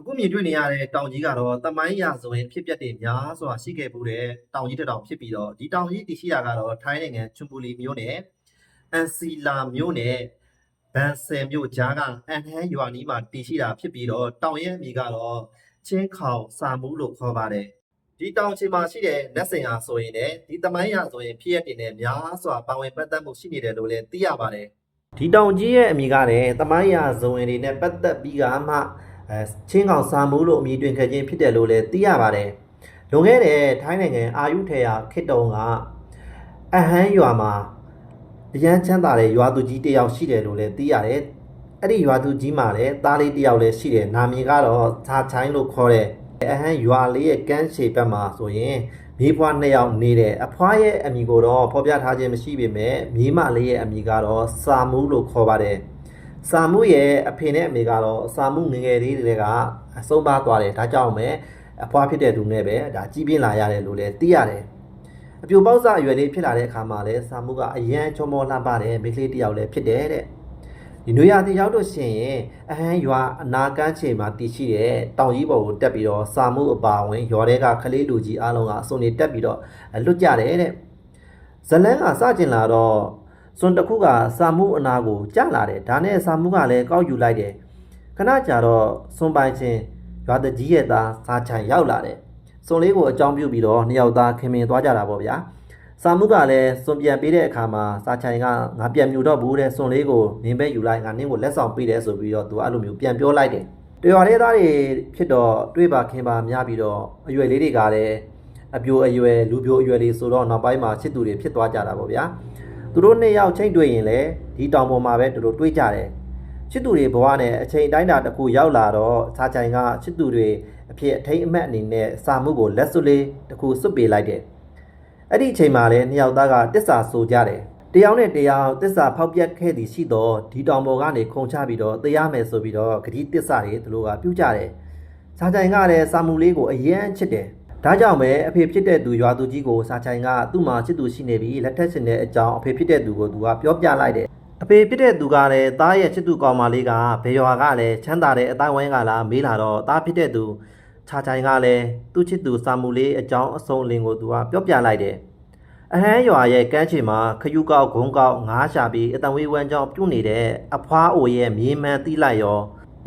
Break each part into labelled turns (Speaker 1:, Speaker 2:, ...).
Speaker 1: အခုမြင်တွေ့နေရတဲ့တောင်ကြီးကတော့တမိုင်းရာဇဝင်ဖြစ်ပျက်တွေများစွာရှိခဲ့မှုတဲ့တောင်ကြီးတစ်တောင်ဖြစ်ပြီးတော့ဒီတောင်ကြီးတည်ရှိရာကတော့ထိုင်းနိုင်ငံချွန်ပူလီမြို့နယ်အန်စီလာမြို့နယ်ဘန်ဆယ်မြို့ကြားကအန်ဟန်ရွာနီးမှာတည်ရှိတာဖြစ်ပြီးတော့တောင်ရဲ့အမည်ကတော့ချင်းခေါင်စာမူးလို့ခေါ်ပါတယ်ဒီတောင်ချီမှာရှိတဲ့လက်စင်အားဆိုရင်လည်းဒီတမိုင်းရာဇဝင်ဖြစ်ရတဲ့နဲ့များစွာပါဝင်ပတ်သက်မှုရှိနေတယ်လို့လည်းသိရပါတယ်ဒီတောင်ကြီးရဲ့အမည်ကလည်းတမိုင်းရာဇဝင်တွေနဲ့ပတ်သက်ပြီးကမှ အဲချင်းကောင်စာမှုလို့အမည်တွင်ခဲ့ခြင်းဖြစ်တယ်လို့လည်းသိရပါတယ်။လွန်ခဲ့တဲ့ထိုင်းနိုင်ငံအာယုထေယခေတ္တုံကအဟမ်းရွာမှာအရန်ချမ်းသာတဲ့ရွာသူကြီးတစ်ယောက်ရှိတယ်လို့လည်းသိရတယ်။အဲ့ဒီရွာသူကြီးမှာလည်းသားလေးတစ်ယောက်လည်းရှိတယ်။နာမည်ကတော့ဇာချိုင်းလို့ခေါ်တဲ့အဟမ်းရွာလေးရဲ့ကမ်းခြေဘက်မှာဆိုရင်မြေဖွားနှစ်ယောက်နေတယ်။အဖွားရဲ့အမည်ကိုတော့ဖော်ပြထားခြင်းမရှိပေမဲ့မြေမလေးရဲ့အမည်ကတော့စာမှုလို့ခေါ်ပါတယ်။ စာမှုရဲ့အဖေနဲ့အမေကတော့စာမှုငယ်ငယ်လေးတွေကအဆုံးပါသွားတယ်ဒါကြောင့်ပဲအဖွားဖြစ်တဲ့သူနဲ့ပဲဒါကြီးပြင်းလာရတယ်လို့လည်းသိရတယ်အပြိုပေါက်စအရွယ်လေးဖြစ်လာတဲ့အခါမှာလည်းစာမှုကအရန်ချောမောလှပတဲ့မိန်းကလေးတစ်ယောက်လည်းဖြစ်တယ်တဲ့ဒီနွေရာသီရောက်လို့ရှိရင်အဟမ်းရွာအနာကန်းချိန်မှာတည်ရှိတဲ့တောင်ကြီးပေါ်ကိုတက်ပြီးတော့စာမှုအပါဝင်ရွာတွေကခလေးလူကြီးအားလုံးကအစုံနေတက်ပြီးတော့လွတ်ကြတယ်တဲ့ဇလန်းကစကျင်လာတော့ စွန်တစ်ခုကစာမှုအနာကိုကြလာတယ်ဒါနဲ့စာမှုကလည်းကောက်ယူလိုက်တယ်ခဏကြာတော့စွန်ပိုင်ချင်းရွာတကြီးရဲ့သားစားချန်ရောက်လာတယ်စွန်လေးကိုအကြောင်းပြုပြီးတော့နှစ်ယောက်သားခင်မင်သွားကြတာပေါ့ဗျာစာမှုကလည်းစွန်ပြန်ပေးတဲ့အခါမှာစာချိုင်ကငါပြန်မြူတော့ဘူးတဲ့စွန်လေးကိုနင်းပဲယူလိုက်ငါနင်းကိုလက်ဆောင်ပေးတယ်ဆိုပြီးတော့သူအဲ့လိုမျိုးပြန်ပြောလိုက်တယ်တရွာလေးသားတွေဖြစ်တော့တွေးပါခင်ပါများပြီးတော့အရွယ်လေးတွေကလည်းအပြိုအရွယ်လူပြိုအရွယ်လေးဆိုတော့နောက်ပိုင်းမှာချစ်သူတွေဖြစ်သွားကြတာပေါ့ဗျာ သူတို့နှစ်ယောက်ချိန်တွေ့ရင်လည်းဒီတောင်ပေါ်မှာပဲသူတို့တွေ့ကြတယ်ချစ်သူတွေဘဝနဲ့အချိန်တိုင်းတာတစ်ခုရောက်လာတော့ခြားချိုင်ကချစ်သူတွေအဖြစ်အထိတ်အမှတ်အနေနဲ့စာမှုကိုလက်စွပ်လေးတစ်ခုစွပ်ပေးလိုက်တယ်အဲ့ဒီအချိန်မှာလည်းနှစ်ယောက်သားကတစ္ဆာဆိုကြတယ်တယောက်နဲ့တယောက်တစ္ဆာဖောက်ပြက်ခဲ့သည်ရှိတော့ဒီတောင်ပေါ်ကနေခုံချပြီးတော့တရားမယ်ဆိုပြီးတော့ဂတိတစ္ဆာတွေသူတို့ကပြုကြတယ်စာချိုင်ကလည်းစာမူလေးကိုအယမ်းချစ်တယ်။ ဒါကြောင့်ပဲအဖေဖြစ်တဲ့သူရွာသူကြီးကိုစာချိုင်ကသူ့မှာချစ်သူရှိနေပြီလက်ထက်ရှင်တဲ့အကြောင်းအဖေဖြစ်တဲ့သူကိုသူကပြောပြလိုက်တယ်။အဖေဖြစ်တဲ့သူကလည်းသားရဲ့ချစ်သူကောင်မလေးကဘယ်ရွာကလည်းချမ်းသာတဲ့အတိုင်းဝိုင်းကလားမေးလာတော့သားဖြစ်တဲ့သူခြာချိုင်ကလည်းသူ့ချစ်သူစာမူလေးအကြောင်းအဆုံးအလင်းကိုသူကပြောပြလိုက်တယ်။အဟမ်းရွာရဲ့ကမ်းခြေမှာခယူကောက်ဂုံကောက်ငားရှာပြီးအတန်ဝေးဝမ်းကြောင်းပြုတ်နေတဲ့အဖွားအိုရဲ့မြေမှန်တိလိုက်ရော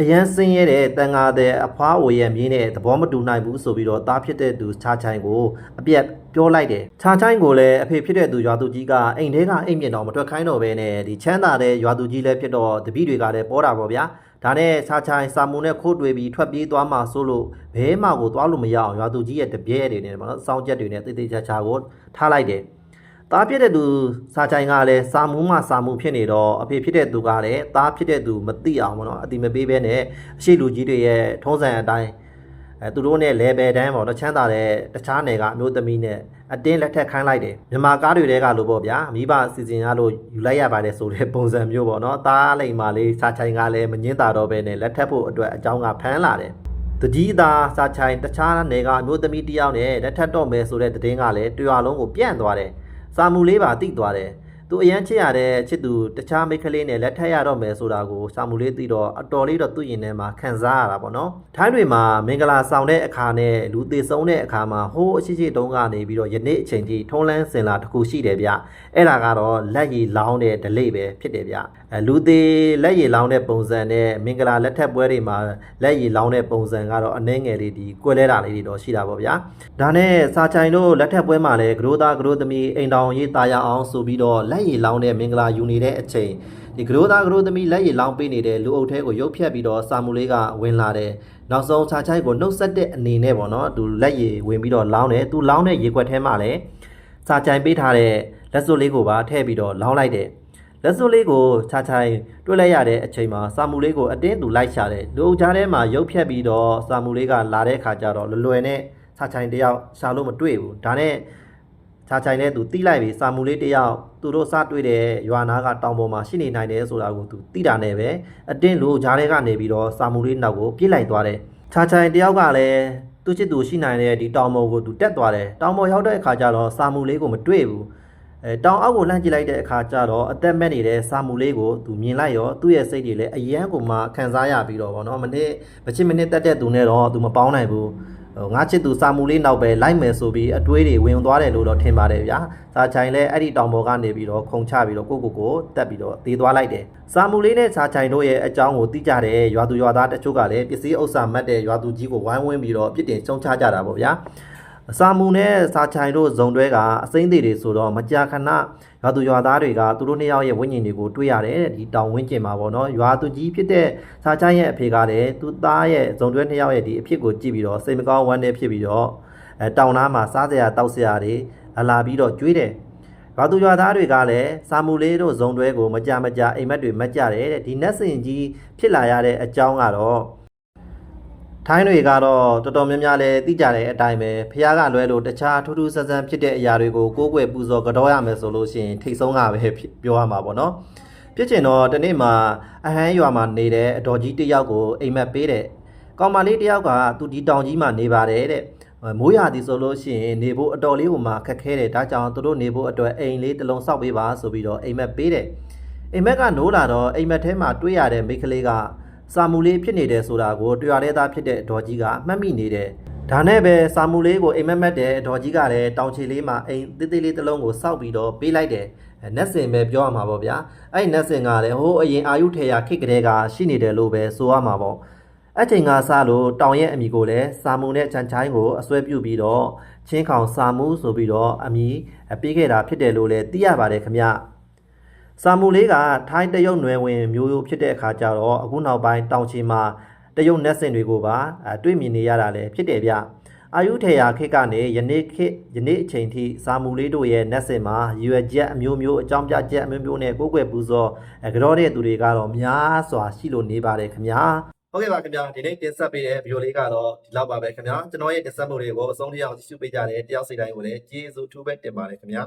Speaker 1: အရန်စင်းရဲတဲ့တန်ငါတဲ့အဖွားအိုရဲ့မြေနဲ့သဘောမတူနိုင်ဘူးဆိုပြီးတော့တားဖြစ်တဲ့သူခြာချိုင်ကိုအပြက်ပြောလိုက်တယ်ခြာချိုင်ကိုလည်းအဖေဖြစ်တဲ့သူရွာသူကြီးကအိမ်ထဲကအိမ်မြင့်တော်မထွက်ခိုင်းတော့ဘဲနဲ့ဒီချမ်းသာတဲ့ရွာသူကြီးလည်းဖြစ်တော့တပည့်တွေကလည်းပေါ်တာပေါ့ဗျာဒါနဲ့ခြာချိုင်စာမုန်နဲ့ခိုးတွေ့ပြီးထွက်ပြေးသွားမှဆိုလို့ဘဲမှကိုသွားလို့မရအောင်ရွာသူကြီးရဲ့တပြဲတွေနဲ့ပေါ့နော်စောင်းချက်တွေနဲ့တိတ်တိတ်ချာချာကိုထားလိုက်တယ် သားဖြစ်တဲ့သူစာချိုင်ကလည်းစာမှုမှစာမှုဖြစ်နေတော့အဖေဖြစ်တဲ့သူကလည်းသားဖြစ်တဲ့သူမသိအောင်ပေါ့နော်အတိမပေးဘဲနဲ့အရှိလူကြီးတွေရဲ့ထုံးစံအတိုင်းအဲသူတို့နဲ့ level တန်းပေါ့နော်ချမ်းသာတဲ့တခြားနယ်ကအမျိုးသမီးနဲ့အတင်းလက်ထက်ခိုင်းလိုက်တယ်မြန်မာကားတွေတဲကလို့ပေါ့ဗျာမိဘအစီအစဉ်ရလို့ယူလိုက်ရပါတယ်ဆိုတဲ့ပုံစံမျိုးပေါ့နော်သားလိမ်မာလေးစာချိုင်ကလည်းမငင်းတာတော့ပဲနဲ့လက်ထက်ဖို့အတွက်အကြောင်းကဖမ်းလာတယ်တကြီးသားစာချိုင်တခြားနယ်ကအမျိုးသမီးတစ်ယောက်နဲ့လက်ထပ်တော့မယ်ဆိုတဲ့သတင်းကလည်းတွရွာလုံးကိုပြန့်သွားတယ်။ စာမူလေးပါတိသွားတယ်။ သူအရန်ချစ်ရတဲ့ချစ်သူတခြားမိခလေးနဲ့လက်ထပ်ရတော့မယ်ဆိုတာကိုစာမူလေးသိတော့အတော်လေးတော့သူ့ရင်ထဲမှာခံစားရတာပေါ့နော်။ထိုင်းတွေမှာမင်္ဂလာဆောင်တဲ့အခါနဲ့လူသေးဆုံးတဲ့အခါမှာဟိုးအရှိရှိတုံးကနေပြီးတော့ယနေ့အချိန်ထိထုံးလန်းစင်လာတစ်ခုရှိတယ်ဗျ။အဲ့ဒါကတော့လက်ရည်လောင်းတဲ့ delay ပဲဖြစ်တယ်ဗျ။အဲလူသေးလက်ရည်လောင်းတဲ့ပုံစံနဲ့မင်္ဂလာလက်ထပ်ပွဲတွေမှာလက်ရည်လောင်းတဲ့ပုံစံကတော့အနှဲငယ်လေးဒီကွဲလဲတာလေးတွေတော့ရှိတာပေါ့ဗျာ။ဒါနဲ့စာချိုင်တို့လက်ထပ်ပွဲမှာလည်းဂရိုးသားဂရိုးသမီးအိမ်တော်ရေးတာယာအောင်ဆိုပြီးတော့လက်ရည်လောင်းတဲ့မင်္ဂလာယူနေတဲ့အချိန်ဒီဂရိုးသားဂရိုးသမီးလက်ရည်လောင်းပေးနေတဲ့လူအုပ်ထဲကိုရုပ်ဖြတ်ပြီးတော့စာမူလေးကဝင်လာတယ်။နောက်ဆုံးစာချိုင်ကိုနှုတ်ဆက်တဲ့အနေနဲ့ပေါ့နော်သူလက်ရည်ဝင်ပြီးတော့လောင်းတယ်။သူလောင်းတဲ့ရေခွက်ထဲမှာလည်းစာချိုင်ပေးထားတဲ့လက်စွပ်လေးကိုပါထည့်ပြီးတော့လောင်းလိုက်တယ်။လက်စွပ်လေးကိုခြားချိုင်တွေ့လိုက်ရတဲ့အချိန်မှာစာမူလေးကိုအတင်းသူလိုက်ရှာတယ်လူအုပ်ကြားထဲမှာရုပ်ဖြတ်ပြီးတော့စာမူလေးကလာတဲ့ခါကျတော့လွယ်လွယ်နဲ့ခြားချိုင်တယောက်ရှာလို့မတွေ့ဘူးဒါနဲ့ ခြားချိုင်နဲ့သူတိလိုက်ပြီးစာမူလေးတယောက်သူတို့စတွေ့တဲ့ရွာနာကတောင်ပေါ်မှာရှိနေနိုင်တယ်ဆိုတာကိုသူသိတာနဲ့ပဲအတင်းလူအုပ်ကြားထဲကနေပြီးတော့စာမူလေးနောက်ကိုပြစ်လိုက်သွားတယ်ခြားချိုင်တယောက်ကလည်းသူချစ်သူရှိနိုင်တဲ့ဒီတောင်ပေါ်ကိုသူတက်သွားတယ်တောင်ပေါ်ရောက်တဲ့အခါကျတော့စာမူလေးကိုမတွေ့ဘူးအဲတောင်အောက်ကိုလှမ်းကြည့်လိုက်တဲ့အခါကျတော့အသက်မဲ့နေတဲ့စာမူလေးကိုသူမြင်လိုက်ရောသူ့ရဲ့စိတ်တွေလည်းအယံကိုမှခံစားရပြီးတော့ဗောနော်မနစ်မချစ်မနစ်တက်တဲ့သူနဲ့တော့သူမပေါင်းနိုင်ဘူးဟို ငါချစ်သူစာမူလေးနောက်ပဲလိုက်မယ်ဆိုပြီးအတွေးတွေဝင်သွားတယ်လို့တော့ထင်ပါတယ်ဗျာစာချိုင်လည်းအဲ့ဒီတောင်ပေါ်ကနေပြီးတော့ခုံချပြီးတော့ကိုကိုကိုတက်ပြီးတော့တေးသွားလိုက်တယ်စာမူလေးနဲ့စာချိုင်တို့ရဲ့အကြောင်းကိုသိကြတဲ့ရွာသူရွာသားတချို့ကလည်းပစ္စည်းဥစ္စာမတ်တဲ့ရွာသူကြီးကိုဝိုင်းဝန်းပြီးတော့အပြစ်တင်ရှုံချကြတာပေါ့ဗျာ စာမူနဲ့စာချိုင်တို့ဇုံတွဲကအစိမ့်သေးတွေဆိုတော့မကြာခဏရွာသူရွာသားတွေကသူတို့နှစ်ယောက်ရဲ့ဝိညာဉ်တွေကိုတွေ့ရတယ်တဲ့ဒီတောင်ဝင်းကျင်မှာပေါ့နော်ရွာသူကြီးဖြစ်တဲ့စာချိုင်ရဲ့အဖေကလည်းသူသားရဲ့ဇုံတွဲနှစ်ယောက်ရဲ့ဒီအဖြစ်ကိုကြည့်ပြီးတော့စိတ်မကောင်းဝမ်းနည်းဖြစ်ပြီးတော့အဲတောင်နားမှာစားစရာတောက်စရာတွေအလာပြီးတော့ကျွေးတယ်ရွာသူရွာသားတွေကလည်းစာမူလေးတို့ဇုံတွဲကိုမကြမကြအိမ်မက်တွေမက်ကြတယ်တဲ့ဒီနက်စင်ကြီးဖြစ်လာရတဲ့အကြောင်းကတော့ ထိုင်းတွေကတော့တော်တော်များများလည်းသိကြတဲ့အတိုင်းပဲဖះကလွဲလို့တခြားထူးထူးဆန်းဆန်းဖြစ်တဲ့အရာတွေကိုကိုးကွယ်ပူဇော်ကြောရမယ်ဆိုလို့ရှိရင်ထိတ်ဆုံးကပဲဖြစ်ပြောရမှာပေါ့နော်ဖြစ်ချင်တော့ဒီနေ့မှာအဟမ်းရွာမှာနေတဲ့အတော်ကြီးတစ်ယောက်ကိုအိမ်မက်ပေးတဲ့ကောင်မလေးတစ်ယောက်ကသူဒီတောင်ကြီးမှာနေပါတယ်တဲ့မိုးရာသီဆိုလို့ရှိရင်နေဖို့အတော်လေးဟိုမှာခက်ခဲတယ်ဒါကြောင့်သူတို့နေဖို့အတွက်အိမ်လေးတစ်လုံးစောက်ပေးပါဆိုပြီးတော့အိမ်မက်ပေးတယ်အိမ်မက်ကနိုးလာတော့အိမ်မက်ထဲမှာတွေ့ရတဲ့မိန်းကလေးက စာမူလေးဖြစ်နေတယ်ဆိုတာကိုတွေ့ရတဲ့သားဖြစ်တဲ့ဒေါ်ကြီးကမှတ်မိနေတယ်။ဒါနဲ့ပဲစာမူလေးကိုအိမ်မက်မက်တဲ့ဒေါ်ကြီးကလည်းတောင်ချီလေးမှာအိမ်သေးသေးလေးတစ်လုံးကိုစောက်ပြီးတော့ပေးလိုက်တယ်။အဲနက်စင်ပဲပြောရမှာပေါ့ဗျာ။အဲ့ဒီနက်စင်ကလည်းဟိုးအရင်အာယုထေရခိတ်ကလေးကရှိနေတယ်လို့ပဲဆိုရမှာပေါ့။အဲ့ချိန်ကစားလို့တောင်ရဲ့အမိကိုလည်းစာမူနဲ့ချန်ချိုင်းကိုအစွဲပြုတ်ပြီးတော့ချင်းခေါင်စာမူဆိုပြီးတော့အမိပေးခဲ့တာဖြစ်တယ်လို့လည်းသိရပါတယ်ခင်ဗျ။ စာမူလေးကထိုင်းတရုတ်နွယ်ဝင်မျိုးရိုးဖြစ်တဲ့အခါကျတော့အခုနောက်ပိုင်းတောင်ချီမှာတရုတ်နက်စင်တွေကိုပါအဲတွေ့မြင်နေရတာလည်းဖြစ်တယ်ဗျအာယုထေယာခေတ်ကနေယနေ့ခေတ်ယနေ့အချိန်ထိစာမူလေးတို့ရဲ့နက်စင်မှာရွယ်ချက်အမျိုးမျိုးအကြောင်းပြချက်အမျိုးမျိုးနဲ့ကိုယ်ကွယ်ပူဇော်အဲကြောတဲ့သူတွေကတော့များစွာရှိလို့နေပါတယ်ခင်ဗျာဟုတ်ကဲ့ပါခင်ဗျာဒီနေ့တင်ဆက်ပေးတဲ့ဗီဒီယိုလေးကတော့ဒီလောက်ပါပဲခင်ဗျာကျွန်တော်ရဲ့တင်ဆက်မှုတွေကိုအဆုံးထိအောင်ကြည့်ရှုပေးကြတဲ့တယောက်စိတ်တိုင်းကိုလည်းကျေးဇူးထူးပဲတင်ပါတယ်ခင်ဗျာ